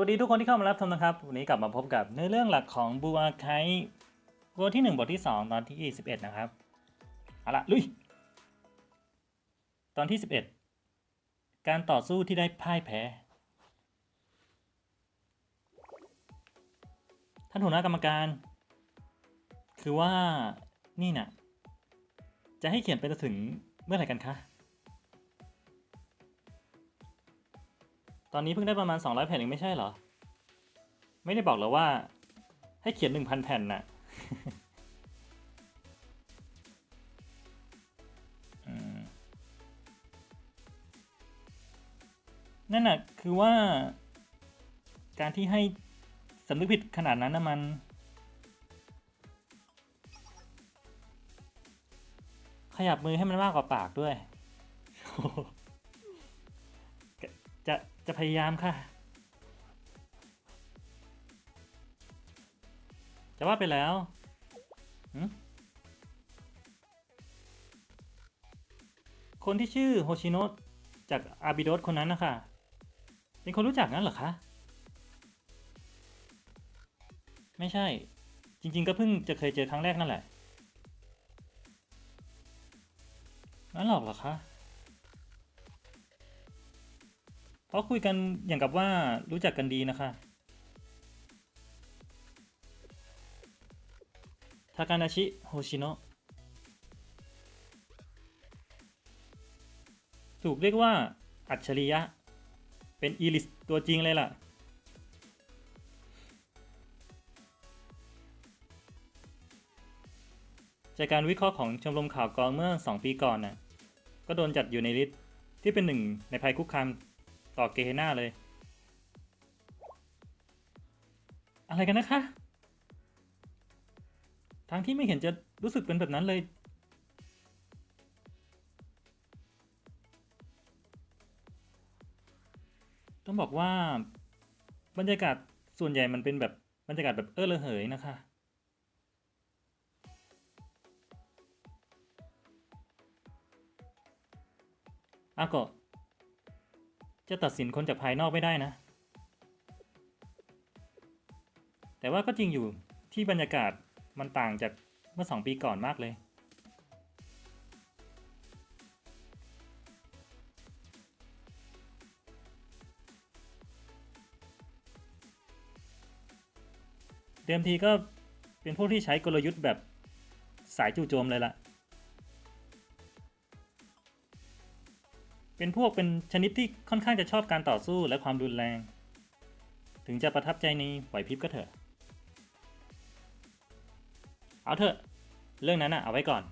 วัสดีทุกคนที่เข้ามารับชมนะครับ วันนี้กลับมาพบกับเนื้อเรื่องหลักของบูอาไคบทที่ 1 บทที่ 2 ตอนที่ 11 นะครับเอาละลุย ตอนที่ 11 การต่อสู้ที่ได้พ่ายแพ้ ท่านหัวหน้ากรรมการ คือว่านี่น่ะ จะให้เขียนไปจนถึงเมื่อไหร่กันคะ ตอนนี้เพิ่งได้ประมาณ 200 แผ่นเองไม่ใช่เหรอ ไม่ได้บอกเหรอว่า ให้เขียน 1,000 แผ่นน่ะนั่นน่ะคือว่า การที่ให้สำนึกผิดขนาดนั้นนะมัน ขยับมือให้มันมากกว่าปากด้วย จะพยายามค่ะ จะว่าไปแล้วคนที่ชื่อโฮชิโนะจากอาบิโดสคนนั้นนะคะเป็นคนรู้จักงั้นเหรอคะ ไม่ใช่ จริง ๆ ก็เพิ่งจะเคยเจอครั้งแรกนั่นแหละงั้นหรอกเหรอคะ เพราะคุยกันอย่างกับว่ารู้จักกันดีนะคะ ทากานาชิ โฮชิโนะ ถูกเรียกว่า อัจฉริยะ เป็นอีลิสตัวจริงเลยล่ะ จากการวิเคราะห์ของชมรมข่าวกรองเมื่อ 2 ปีก่อนน่ะ ก็โดนจัดอยู่ในลิสต์ที่เป็นหนึ่งในภัยคุกคาม ต่อเกเฮน่าเลย อะไรกันนะคะทั้งที่ไม่เห็นจะรู้สึกเป็นแบบนั้นเลย ต้องบอกว่าบรรยากาศส่วนใหญ่มันเป็นแบบบรรยากาศแบบเออระเหยนะคะอากะ จะตัดสินคนจากภายนอกไม่ได้นะ แต่ว่าก็จริงอยู่ที่บรรยากาศมันต่างจากเมื่อสองปีก่อนมากเลย เดิมทีก็เป็นพวกที่ใช้กลยุทธ์แบบสายจู่โจมเลยล่ะ เป็นพวกเป็นชนิดที่ค่อนข้างจะชอบการต่อสู้และความรุนแรง ถึงจะประทับใจในไหวพริบก็เถอะ เอาเถอะ เรื่องนั้นอะเอาไว้ก่อน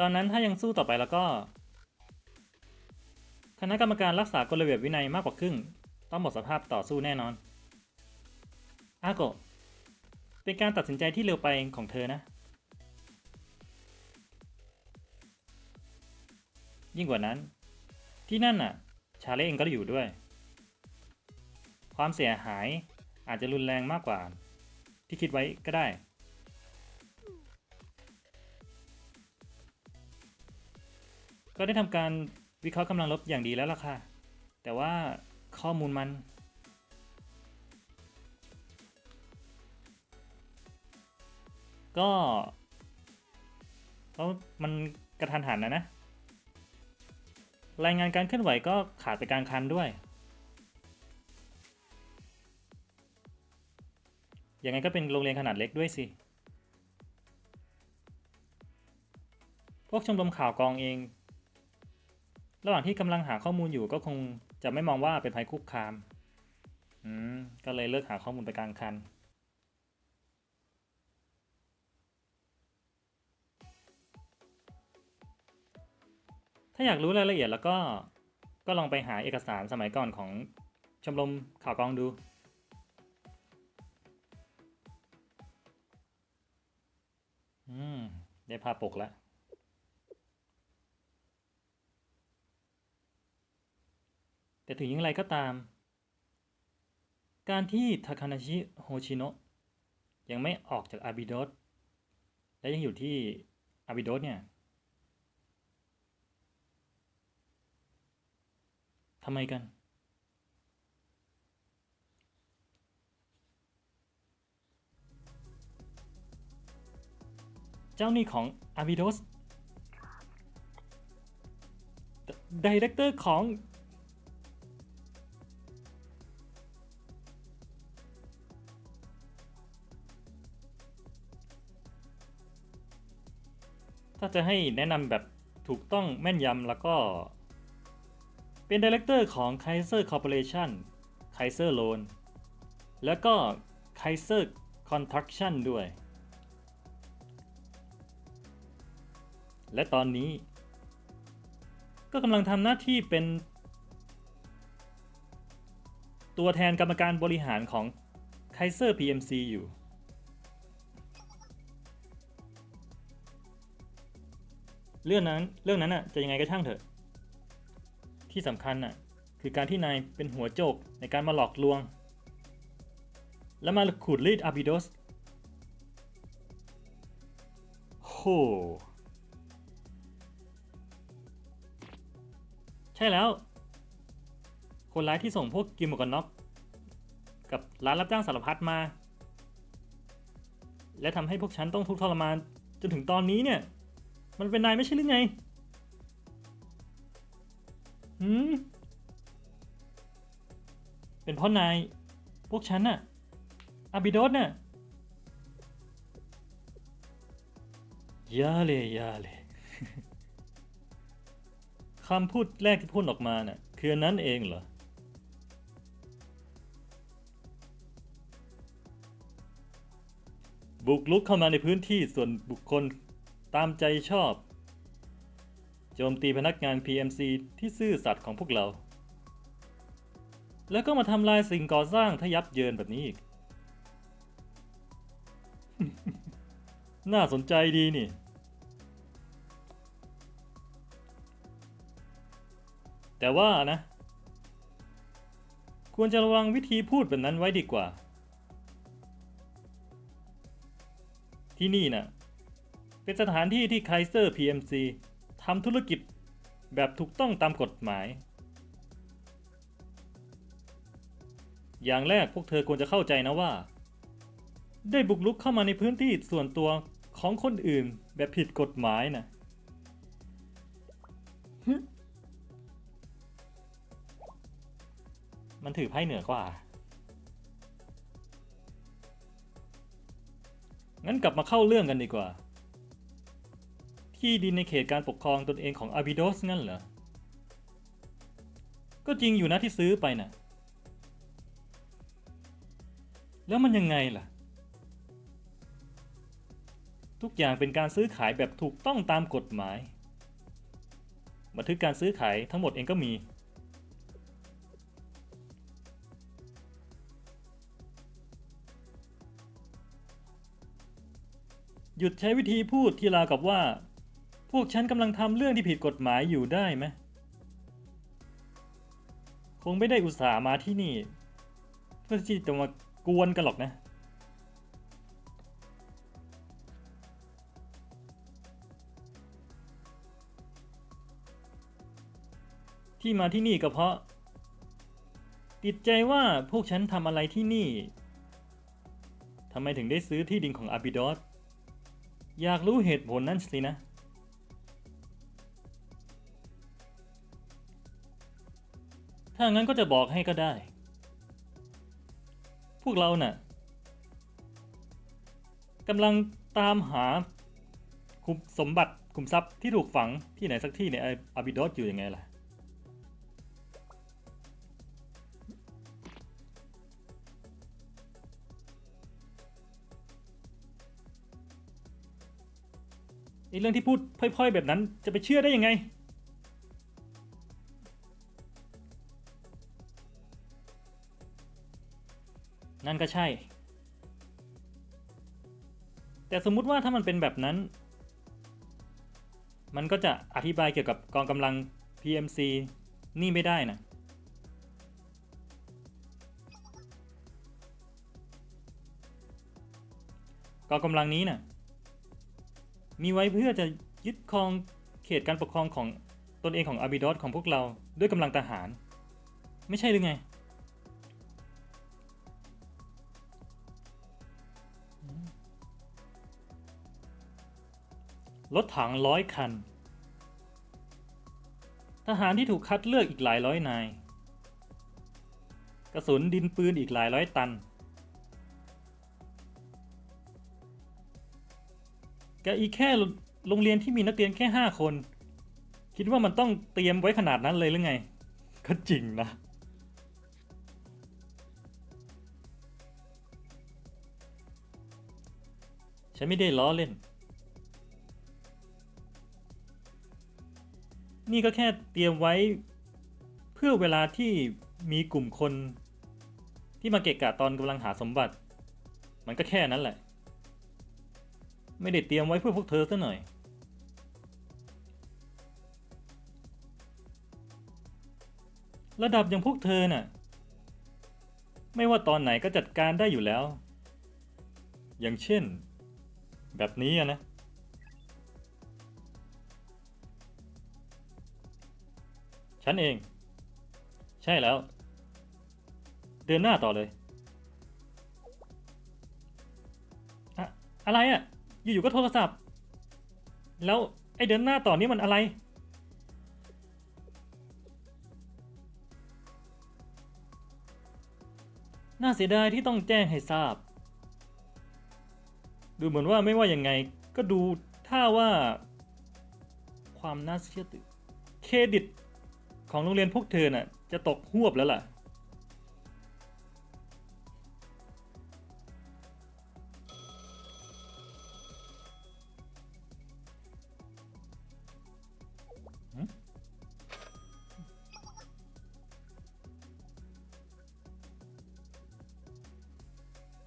ตอนนั้นถ้ายังสู้ต่อไปแล้วก็ คณะกรรมการรักษากฎระเบียบวินัยมากกว่าครึ่ง ต้องหมดสภาพต่อสู้แน่นอนอาโกเป็นการตัดสินใจที่เร็วไปของเธอนะ ยิ่งกว่านั้น ที่นั่นน่ะ ชาเล่เองก็อยู่ด้วย ความเสียหายอาจจะรุนแรงมากกว่า ที่คิดไว้ก็ได้ ก็ได้ทำการวิเคราะห์กำลังลบอย่างดีแล้วล่ะค่ะ แต่ว่าข้อมูลมัน ก็เพราะมันกระทันหันนะนะ รายงานการเคลื่อนไหวก็ขาดไปกลางคันด้วย ยังไงก็เป็นโรงเรียนขนาดเล็กด้วยสิ พวกชมรมข่าวกองเอง ระหว่างที่กำลังหาข้อมูลอยู่ก็คงจะไม่มองว่าเป็นภัยคุกคาม อืม ก็เลยเลิกหาข้อมูลไปกลางคัน ถ้าอยากรู้รายละเอียดแล้วก็ก็ลองไปหาเอกสารสมัยก่อนของชมรมข่าวกองดู อืม ได้ภาพปกแล้ว แต่ถึงอย่างไรก็ตาม การที่ทาคานาชิโฮชิโนะยังไม่ออกจากอาบิโดสและยังอยู่ที่อาบิโดสเนี่ย ทำไมกัน เจ้าหนี่ของอาบิโดสดีเรคเตอร์ของ ถ้าจะให้แนะนำแบบถูกต้องแม่นยำแล้วก็ เป็นดีเรคเตอร์ของ Kaiser Corporation Kaiser Loan แล้วก็ Kaiser Construction ด้วย และตอนนี้ ก็กำลังทำหน้าที่เป็น ตัวแทนกรรมการบริหารของ Kaiser PMC อยู่ เรื่องนั้นเรื่องนั้นน่ะจะยังไงก็ช่างเถอะ ที่สำคัญน่ะคือการที่นายเป็นหัวโจกในการมาหลอกลวง และมาขูดรีดอาบิโดสโหใช่แล้ว คนร้ายที่ส่งพวกกิมมวกกันน็อกกับร้านรับจ้างสารพัดมา และทำให้พวกฉันต้องทุกข์ทรมานจนถึงตอนนี้เนี่ย มันเป็นนายไม่ใช่หรือไง หืม เป็นเพราะนาย พวกฉันน่ะอาบิโดสน่ะยาเลยยาเลยคำพูดแรกที่พูดออกมาน่ะ คืออันนั้นเองเหรอ บุกลุกเข้ามาในพื้นที่ส่วนบุคคลตามใจชอบ โจมตีพนักงาน PMC ที่ซื่อสัตย์ของพวกเรา แล้วก็มาทำลายสิ่งก่อสร้างทะยับเยินแบบนี้อีก น่าสนใจดีนี่ แต่ว่านะ ควรจะระวังวิธีพูดแบบนั้นไว้ดีกว่า ที่นี่น่ะเป็นสถานที่ที่ Kaiser PMC ทำธุรกิจแบบถูกต้องตามกฎหมาย อย่างแรกพวกเธอควรจะเข้าใจนะว่า ได้บุกรุกเข้ามาในพื้นที่ส่วนตัวของคนอื่นแบบผิดกฎหมายนะมันถือไพ่เหนือกว่า งั้นกลับมาเข้าเรื่องกันดีกว่า ที่ดินในเขตการปกครองตนเองของอาบิโดสงั้นเหรอ ก็จริงอยู่นะที่ซื้อไปน่ะ แล้วมันยังไงล่ะ ทุกอย่างเป็นการซื้อขายแบบถูกต้องตามกฎหมาย บันทึกการซื้อขายทั้งหมดเองก็มีหยุดใช้วิธีพูดที่ราวกับว่า พวกฉันกำลังทำเรื่องที่ผิดกฎหมายอยู่ได้ไหม คงไม่ได้อุตส่าห์มาที่นี่ เพื่อที่จะมากวนกันหรอกนะ ที่มาที่นี่ก็เพราะ ติดใจว่าพวกฉันทำอะไรที่นี่ทำไมถึงได้ซื้อที่ดินของอาบิดอสอยากรู้เหตุผลนั่นสินะ ถ้างั้นก็จะบอกให้ก็ได้ พวกเราน่ะกำลังตามหาคุมสมบัติคุมทรัพย์ที่ถูกฝังที่ไหนสักที่ในอาบิดอสอยู่ยังไงล่ะ ไอเรื่องที่พูดพล่อยๆ แบบนั้นจะไปเชื่อได้ยังไง นั่นก็ใช่ แต่สมมุติว่าถ้ามันเป็นแบบนั้น มันก็จะอธิบายเกี่ยวกับกองกำลัง PMC นี่ไม่ได้นะกองกำลังนี้น่ะ มีไว้เพื่อจะยึดครองเขตการปกครองของตนเองของอาบิดอสของพวกเราด้วยกำลังทหาร ไม่ใช่หรือไง รถถังร้อยคัน ทหารที่ถูกคัดเลือกอีกหลายร้อยนาย กระสุนดินปืนอีกหลายร้อยตันกับอีกแค่โรงเรียนที่มีนักเรียนแค่ห้าคน คิดว่ามันต้องเตรียมไว้ขนาดนั้นเลยหรือไง ก็จริงนะฉันไม่ได้ล้อเล่น นี่ก็แค่เตรียมไว้เพื่อเวลาที่มีกลุ่มคน ที่มาเกะกะตอนกำลังหาสมบัติ มันก็แค่นั้นแหละ ไม่ได้เตรียมไว้เพื่อพวกเธอซะหน่อย ระดับอย่างพวกเธอน่ะ ไม่ว่าตอนไหนก็จัดการได้อยู่แล้ว อย่างเช่น แบบนี้นะ ฉันเอง ใช่แล้ว เดินหน้าต่อเลยอะอะไรอะอยู่ๆก็โทรศัพท์ แล้วไอ้เดินหน้าต่อนี้มันอะไร น่าเสียดายที่ต้องแจ้งให้ทราบ ดูเหมือนว่าไม่ว่ายังไง ก็ดูท่าว่าความน่าเชื่อถือเครดิต ของโรงเรียนพวกเธอน่ะ จะตกหวบแล้วล่ะ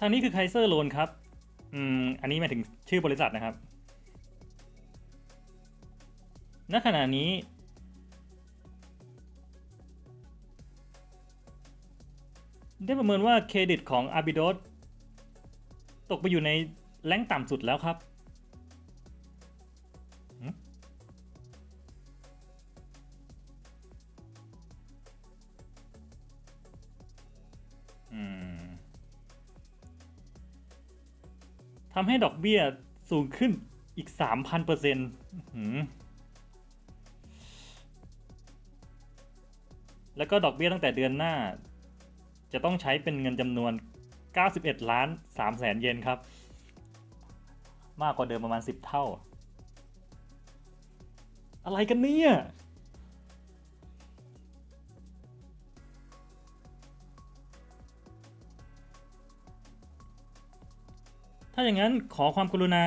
ทางนี้คือไคเซอร์โลนครับ อืม อันนี้หมายถึงชื่อบริษัทนะครับ ณขณะนี้ ได้ประเมินว่าเครดิตของ a r b i d o s ตกไปอยู่ในแรงต่ำสุดแล้วครับทำให้ดอกเบี้ยสูงขึ้นอีก 3,000เปอร์เซ็นต์แล้วก็ดอกเบี้ยตั้งแต่เดือนหน้า จะต้องใช้เป็นเงินจำนวน 91 ล้าน3แสนเยนครับ มากกว่าเดิมประมาณ 10 เท่า อะไรกันเนี่ย ถ้าอย่างนั้นขอความกรุณา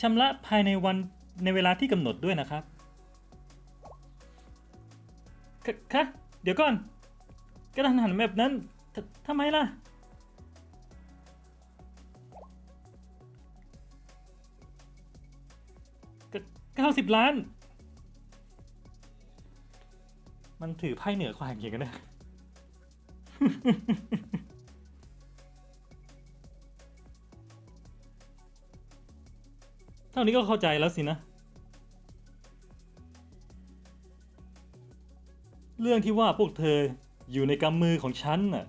ชำระภายในวันในเวลาที่กำหนดด้วยนะครับคคะเดี๋ยวก่อน กระดานหันแบบนั้นทำไมล่ะ เก้าสิบล้าน มันถือไพ่เหนือความจริงกันนะเท่านี้ก็เข้าใจแล้วสินะ เรื่องที่ว่าพวกเธอ อยู่ในกำมือของฉันน่ะ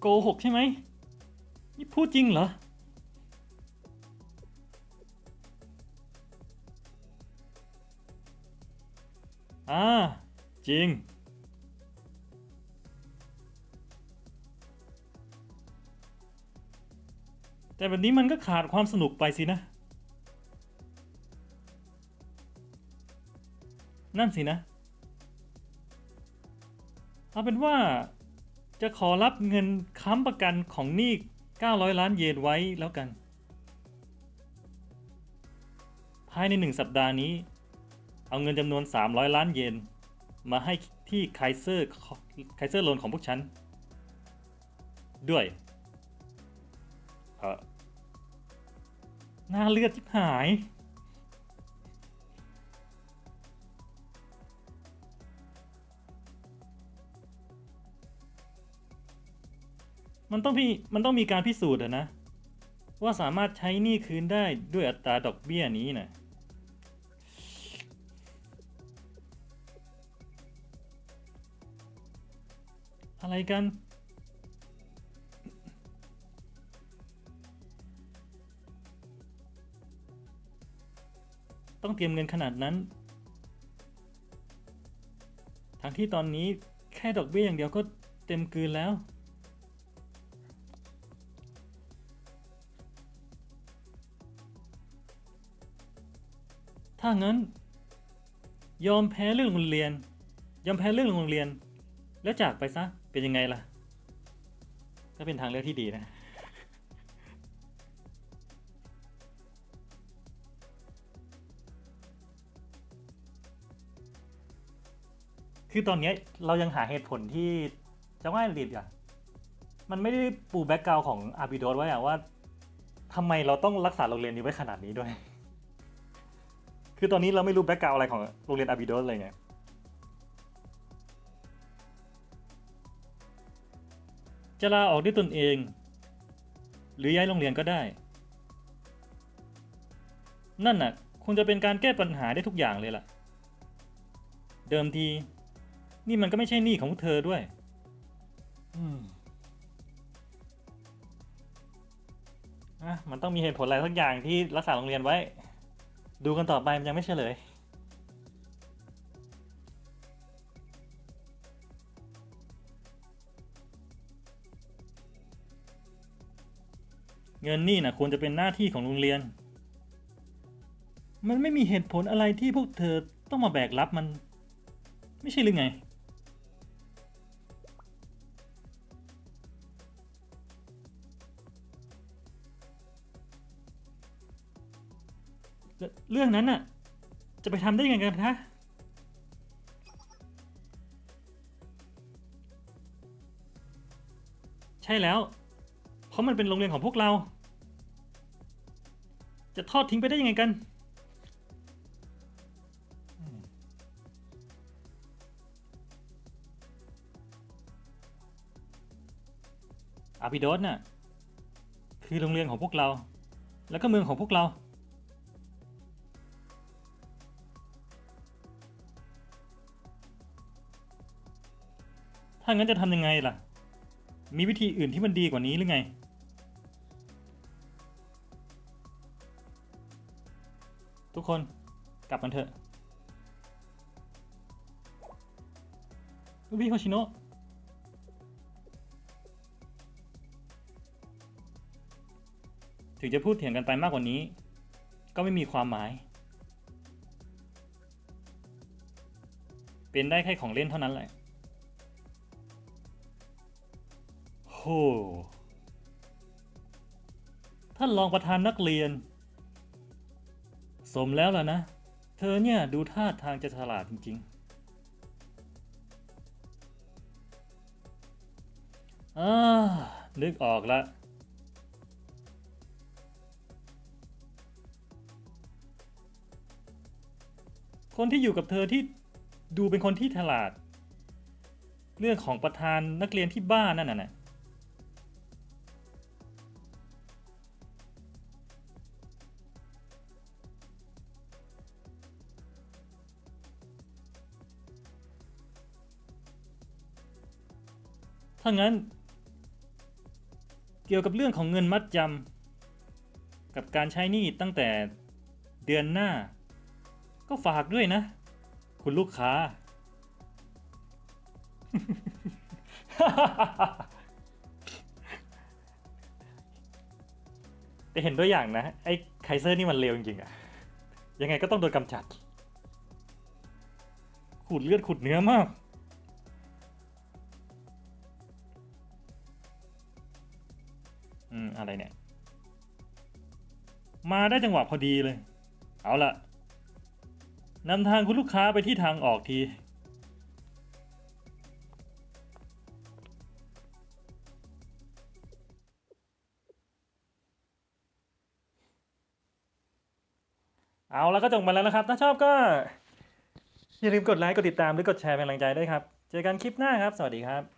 โกหกใช่ไหม นี่พูดจริงเหรอ อ่า จริง แต่แบบนี้มันก็ขาดความสนุกไปสินะ นั่นสินะ เอาเป็นว่าจะขอรับเงินค้ำประกันของหนี้900 ล้านเยนไว้แล้วกัน ภายในหนึ่งสัปดาห์นี้ เอาเงินจำนวน 300 ล้านเยน มาให้ที่ไคเซอร์ไคเซอร์โลนของพวกฉัน ด้วยเออหน้าเลือดชิบหาย มันต้องพี่มันต้องมีการพิสูจน์อะนะ ว่าสามารถใช้หนี้คืนได้ด้วยอัตราดอกเบี้ยนี้นะอะไรกัน ต้องเตรียมเงินขนาดนั้น ทั้งที่ตอนนี้แค่ดอกเบี้ยอย่างเดียวก็เต็มกืนแล้ว ถ้างั้น ยอมแพ้เรื่องโรงเรียน ยอมแพ้เรื่องโรงเรียน แล้วจากไปซะ เป็นยังไงล่ะ ก็เป็นทางเลือกที่ดีนะ คือตอนนี้เรายังหาเหตุผลที่จะว่ารีบอย่างมันไม่ได้ปูแบ็กกราวของอาบิโดสไว้อะว่าทำไมเราต้องรักษาโรงเรียนนี้ไว้ขนาดนี้ด้วย คือตอนนี้เราไม่รู้แบ็กกราวอะไรของโรงเรียนอาบิโดสเลยไงจะลาออกด้วยตนเอง หรือย้ายโรงเรียนก็ได้ นั่นน่ะคงจะเป็นการแก้ปัญหาได้ทุกอย่างเลยล่ะ เดิมที นี่มันก็ไม่ใช่หนี้ของพวกเธอด้วยอืมอะมันต้องมีเหตุผลอะไรสักอย่างที่รักษาโรงเรียนไว้ ดูกันต่อไปมันยังไม่เฉลย เงินนี่นะควรจะเป็นหน้าที่ของโรงเรียน มันไม่มีเหตุผลอะไรที่พวกเธอต้องมาแบกรับมัน ไม่ใช่หรือไง เรื่องนั้นน่ะ จะไปทำได้ยังไงกันคะใช่แล้ว เพราะมันเป็นโรงเรียนของพวกเรา จะทอดทิ้งไปได้ยังไงกันอืมอาบิโดสน่ะ คือโรงเรียนของพวกเรา แล้วก็เมืองของพวกเรา ถ้างั้นจะทำยังไงล่ะ มีวิธีอื่นที่มันดีกว่านี้หรือไง ทุกคนกลับกันเถอะลูกพี่โคชิโนะถึงจะพูดเถียงกันไปมากกว่านี้ ก็ไม่มีความหมาย เป็นได้แค่ของเล่นเท่านั้นแหละ ท่านรองประธานนักเรียน สมแล้วล่ะนะ เธอเนี่ยดูท่าทางจะฉลาดจริงๆอ่านึกออกละคนที่อยู่กับเธอที่ดูเป็นคนที่ฉลาด เรื่องของประธานนักเรียนที่บ้านนั่นน่ะ ถ้างั้น เกี่ยวกับเรื่องของเงินมัดจำกับการใช้หนี้ตั้งแต่เดือนหน้า ก็ฝากด้วยนะ คุณลูกค้า แต่เห็นตัวยอย่างนะ ไอ้ไคเซอร์นี่มันเลวจริงๆอะยังไงก็ต้องโดนกำจัดขูดเลือดขูดเนื้อมาก อืมอะไรเนี่ย มาได้จังหวะพอดีเลย เอาละนำทางคุณลูกค้าไปที่ทางออกทีเอาแล้วก็จบมาแล้วนะครับ ถ้าชอบก็ อย่าลืมกดไลค์ กดติดตามหรือกดแชร์เป็นกำลังใจด้วยครับ เจอกันคลิปหน้าครับ สวัสดีครับ